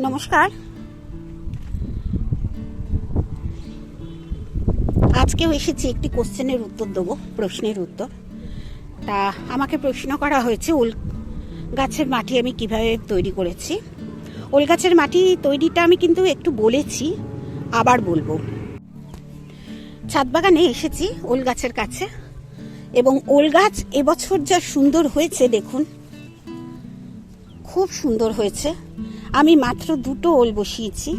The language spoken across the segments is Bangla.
নমস্কার। আজকেও এসেছি একটি কোশ্চেনের উত্তর দেবো, প্রশ্নের উত্তর। তা আমাকে প্রশ্ন করা হয়েছে ওল গাছের মাটি আমি কীভাবে তৈরি করেছি? ওল গাছের মাটি তৈরিটা আমি কিন্তু একটু বলেছি, আবার বলব। ছাদ বাগানে এসেছি ওল গাছের কাছে, এবং ওল গাছ এবছর যা সুন্দর হয়েছে, দেখুন। খুব সুন্দর হয়েছে। আমি মাত্র দুটো ওল বসিয়েছি,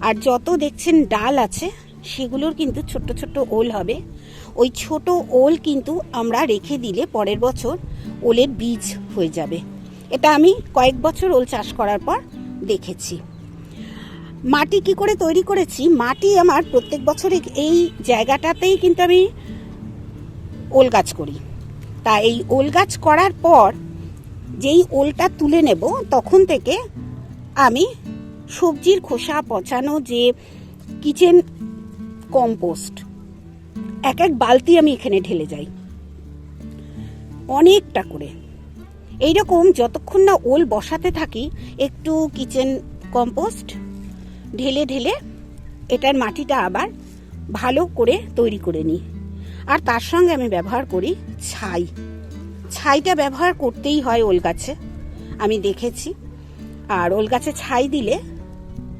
আর যত দেখছেন ডাল আছে, সেগুলোর কিন্তু ছোট্ট ছোট্ট ওল হবে। ওই ছোট ওল কিন্তু আমরা রেখে দিলে পরের বছর ওলের বীজ হয়ে যাবে। এটা আমি কয়েক বছর ওল চাষ করার পর দেখেছি। মাটি কি করে তৈরি করেছি? মাটি আমার প্রত্যেক বছরে এই জায়গাটাতেই কিন্তু আমি ওল গাছ করি। তা এই ওল গাছ করার পর যেই ওলটা তুলে নেব, তখন থেকে আমি সবজির খোসা পচানো যে কিচেন কম্পোস্ট এক এক বালতি আমি এখানে ঢেলে যাই। অনেকটা করে। এইরকম যতক্ষণ না ওল বসাতে থাকি, একটু কিচেন কম্পোস্ট ঢেলে ঢেলে এটার মাটিটা আবার ভালো করে তৈরি করে নিই। আর তার সঙ্গে আমি ব্যবহার করি ছাই। ছাইটা ব্যবহার করতেই হয় ওল গাছে। আমি দেখেছি আর ওল গাছে ছাই দিলে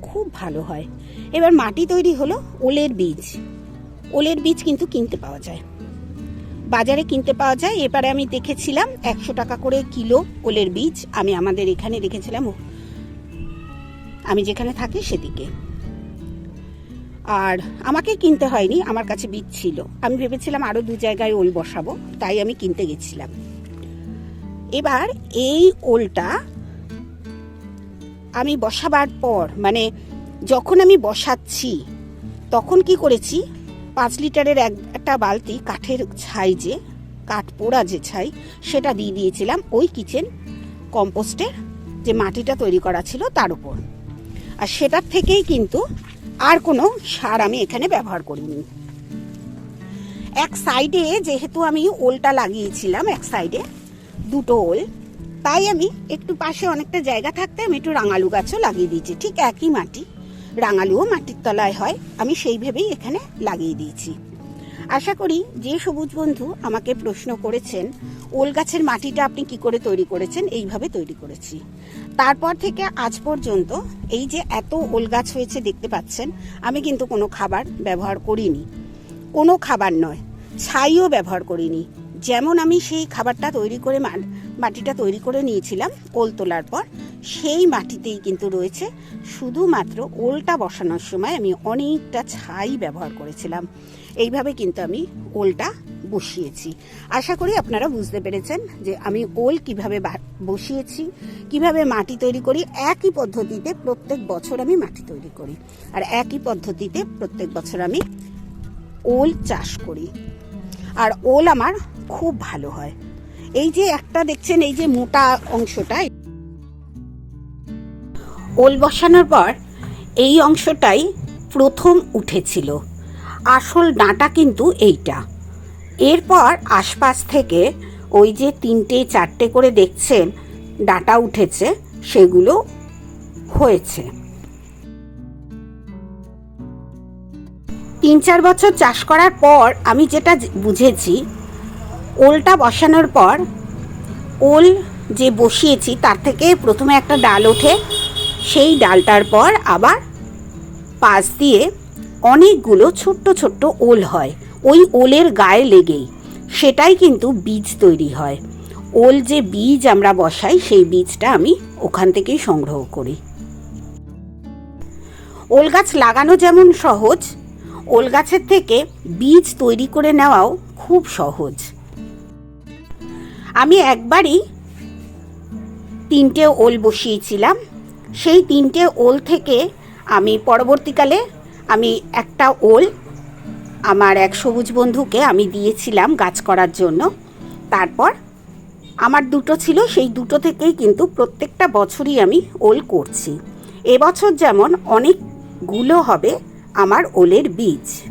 খুব ভালো হয়। এবার মাটি তৈরি হলো ওলের বীজ। ওলের বীজ কিন্তু কিনতে পাওয়া যায়। বাজারে কিনতে পাওয়া যায়। এবারে আমি দেখেছিলাম একশো টাকা করে কিলো ওলের বীজ আমি আমাদের এখানে দেখেছিলাম আমি যেখানে থাকি সেদিকে। আর আমাকে কিনতে হয়নি, আমার কাছে বীজ ছিল। আমি ভেবেছিলাম আরও দু জায়গায় ওল বসাবো, তাই আমি কিনতে গেছিলাম। এবার এই ওলটা আমি বসাবার পর মানে যখন আমি বসাচ্ছি, তখন কি করেছি? পাঁচ লিটারের এক, একটা বালতি কাঠের ছাই যে, কাঠ পোড়া যে ছাই, সেটা দিয়ে দিয়েছিলাম ওই কিচেন কম্পোস্টের যে মাটিটা তৈরি করা ছিল তার উপর। আর সেটার থেকেই কিন্তু আর কোনো সার আমি এখানে ব্যবহার করিনি। এক সাইডে যেহেতু আমি ওলটা লাগিয়েছিলাম, এক সাইডে দুটো ওল তাই আমি একটু পাশে অনেকটা জায়গা থাকতে আমি একটু রাঙালু গাছও লাগিয়ে দিয়েছি, ঠিক একই মাটি। রাঙালুও মাটির তলায় হয়, আমি সেই ভেবেই এখানে লাগিয়ে দিয়েছি। আশা করি যে সবুজ বন্ধু আমাকে প্রশ্ন করেছেন, ওল গাছের মাটিটা আপনি কি করে তৈরি করেছেন? এইভাবে তৈরি করেছি। তারপর থেকে আজ পর্যন্ত এই যে এত ওল গাছ হয়েছে দেখতে পাচ্ছেন, আমি কিন্তু কোনো খাবার ব্যবহার করিনি। কোনো খাবার নয়, ছাইও ব্যবহার করিনি। যেমন আমি সেই খাবারটা তৈরি করে মাটিটা তৈরি করে নিয়েছিলাম ওল তোলার পর, সেই মাটিতেই কিন্তু রয়েছে শুধুমাত্র ওলটা বসানোর সময় আমি অনেকটা ছাই ব্যবহার করেছিলাম। এইভাবে কিন্তু আমি ওলটা বসিয়েছি। আশা করি আপনারা বুঝতে পেরেছেন যে আমি ওল কীভাবে বসিয়েছি, কীভাবে মাটি তৈরি করি, একই পদ্ধতিতে প্রত্যেক বছর আমি মাটি তৈরি করি। আর একই পদ্ধতিতে প্রত্যেক বছর আমি ওল চাষ করি। আর ওল আমার খুব ভালো হয়। এই যে একটা দেখছেন, এই যে মোটা অংশটা ওল বসানোর পর এই অংশটাই প্রথম উঠেছিল। আসল ডাঁটা কিন্তু এইটা। এরপর আশপাশ থেকে ওই যে তিনটে, চারটে করে দেখছেন ডাঁটা উঠেছে, সেগুলো হয়েছে। তিন চার বছর চাষ করার পর আমি যেটা বুঝেছি ওলটা বসানোর পর ওল যে বসিয়েছি, তার থেকে প্রথমে একটা ডাল ওঠে। সেই ডালটার পর আবার পাশ দিয়ে অনেকগুলো ছোট্ট ছোট্ট ওল হয়। ওই ওলের গায়ে লেগেই সেটাই কিন্তু বীজ তৈরি হয়। ওল যে বীজ আমরা বসাই, সেই বীজটা আমি ওখান থেকেই সংগ্রহ করি। ওল গাছ লাগানো যেমন সহজ, ওল গাছের থেকে বীজ তৈরি করে নেওয়াও খুব সহজ। আমি একবারই তিনটে ওল বসিয়েছিলাম। সেই তিনটে ওল থেকে আমি পরবর্তীকালে আমি একটা ওল আমার এক সবুজ বন্ধুকে আমি দিয়েছিলাম গাছ করার জন্য। তারপর আমার দুটো ছিল, সেই দুটো থেকেই কিন্তু প্রত্যেকটা বছরই আমি ওল করছি। এবছর যেমন অনেকগুলো হবে আমার ওলের বীজ।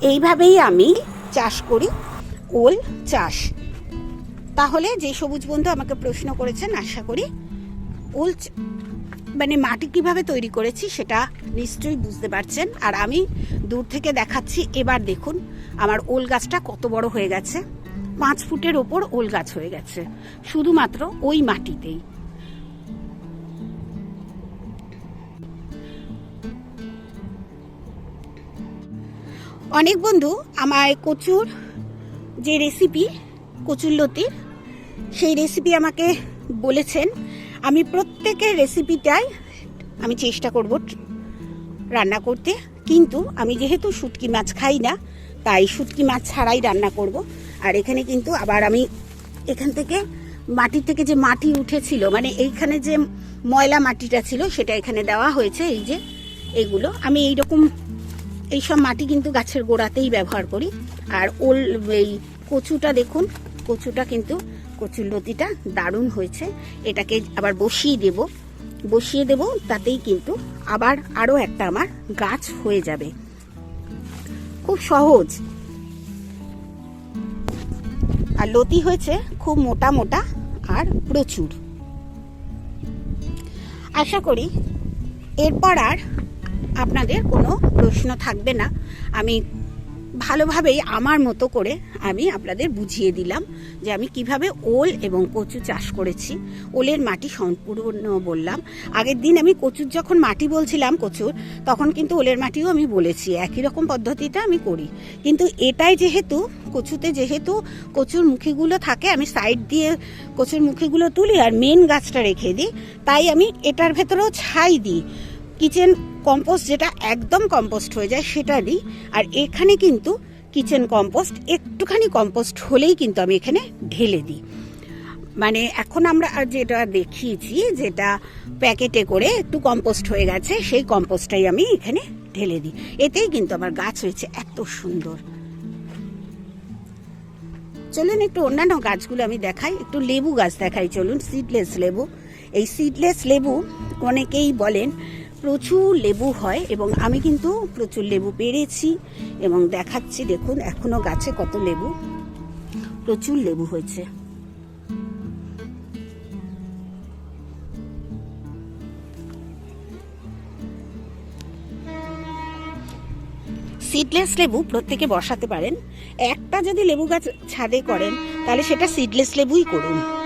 এইভাবেই আমি চাষ করি। ওল চাষ। তাহলে যে সবুজ বন্ধু আমাকে প্রশ্ন করেছেন, আশা করি ওল মানে মাটি কীভাবে তৈরি করেছি সেটা নিশ্চয়ই বুঝতে পারছেন। আর আমি দূর থেকে দেখাচ্ছি, এবার দেখুন আমার ওল গাছটা কত বড় হয়ে গেছে। পাঁচ ফুটের ওপর ওল গাছ হয়ে গেছে, শুধুমাত্র ওই মাটিতেই। অনেক বন্ধু, আমায় কচুর যে রেসিপি কচুর লতির সেই রেসিপি আমাকে বলেছেন। আমি প্রত্যেকের রেসিপিটাই আমি চেষ্টা করব রান্না করতে। কিন্তু আমি যেহেতু শুটকি মাছ খাই না, তাই শুটকি মাছ ছাড়াই রান্না করব। আর এখানে কিন্তু আবার আমি এখান থেকে মাটি থেকে যে মাটি উঠেছিল মানে এইখানে যে ময়লা মাটিটা ছিল, সেটা এখানে দেওয়া হয়েছে। এই যে এগুলো, আমি এইরকম, এইসব মাটি কিন্তু গাছের গোড়াতেই ব্যবহার করি। আর ওল, এই কচুটা দেখুন, কচুটা কিন্তু কচুর লতিটা দারুণ হয়েছে। এটাকে আবার বসিয়ে দেব। বসিয়ে দেব, তাতেই কিন্তু আবার আরও একটা আমার গাছ হয়ে যাবে। খুব সহজ। আর লতি হয়েছে খুব মোটা মোটা আর প্রচুর। আশা করি এরপর আর আপনাদের কোনো প্রশ্ন থাকবে না। আমি ভালোভাবেই আমার মতো করে আমি আপনাদের বুঝিয়ে দিলাম যে আমি কীভাবে ওল এবং কচু চাষ করেছি। ওলের মাটি সম্পূর্ণ বললাম। আগের দিন আমি কচুর যখন মাটি বলছিলাম কচুর, তখন কিন্তু ওলের মাটিও আমি বলেছি। একই রকম পদ্ধতিটা আমি করি। কিন্তু এটাই যেহেতু, কচুতে যেহেতু কচুর মুখিগুলো থাকে, আমি সাইড দিয়ে কচুর মুখিগুলো তুলি আর মেন গাছটা রেখে দিই, তাই আমি এটার ভেতরেও ছাই দিই। কিচেন কম্পোস্ট যেটা একদম কম্পোস্ট হয়ে যায় সেটা দিই আর এখানে কিন্তু কিচেন কম্পোস্ট একটুখানি কম্পোস্ট হলেই কিন্তু আমি এখানে ঢেলে দিই। মানে এখন আমরা যেটা দেখিয়েছি, যেটা প্যাকেটে করে একটু কম্পোস্ট হয়ে গেছে, সেই কম্পোস্টটাই আমি এখানে ঢেলে দিই। এতেই কিন্তু আমার গাছ হয়েছে এত সুন্দর। চলুন একটু অন্যান্য গাছগুলো আমি দেখাই, একটু লেবু গাছ দেখাই, চলুন সিডলেস লেবু। এই সিডলেস লেবু অনেকেই বলেন প্রচুর লেবু হয় এবং আমি কিন্তু প্রচুর লেবু পেরেছি এবং দেখাচ্ছি, দেখুন, এখনও গাছে কত লেবু। প্রচুর লেবু হয়েছে। সিডলেস লেবু প্রত্যেকে বসাতে পারেন। একটা যদি লেবু গাছ ছাদে করেন, তাহলে সেটা সিডলেস লেবুই করুন।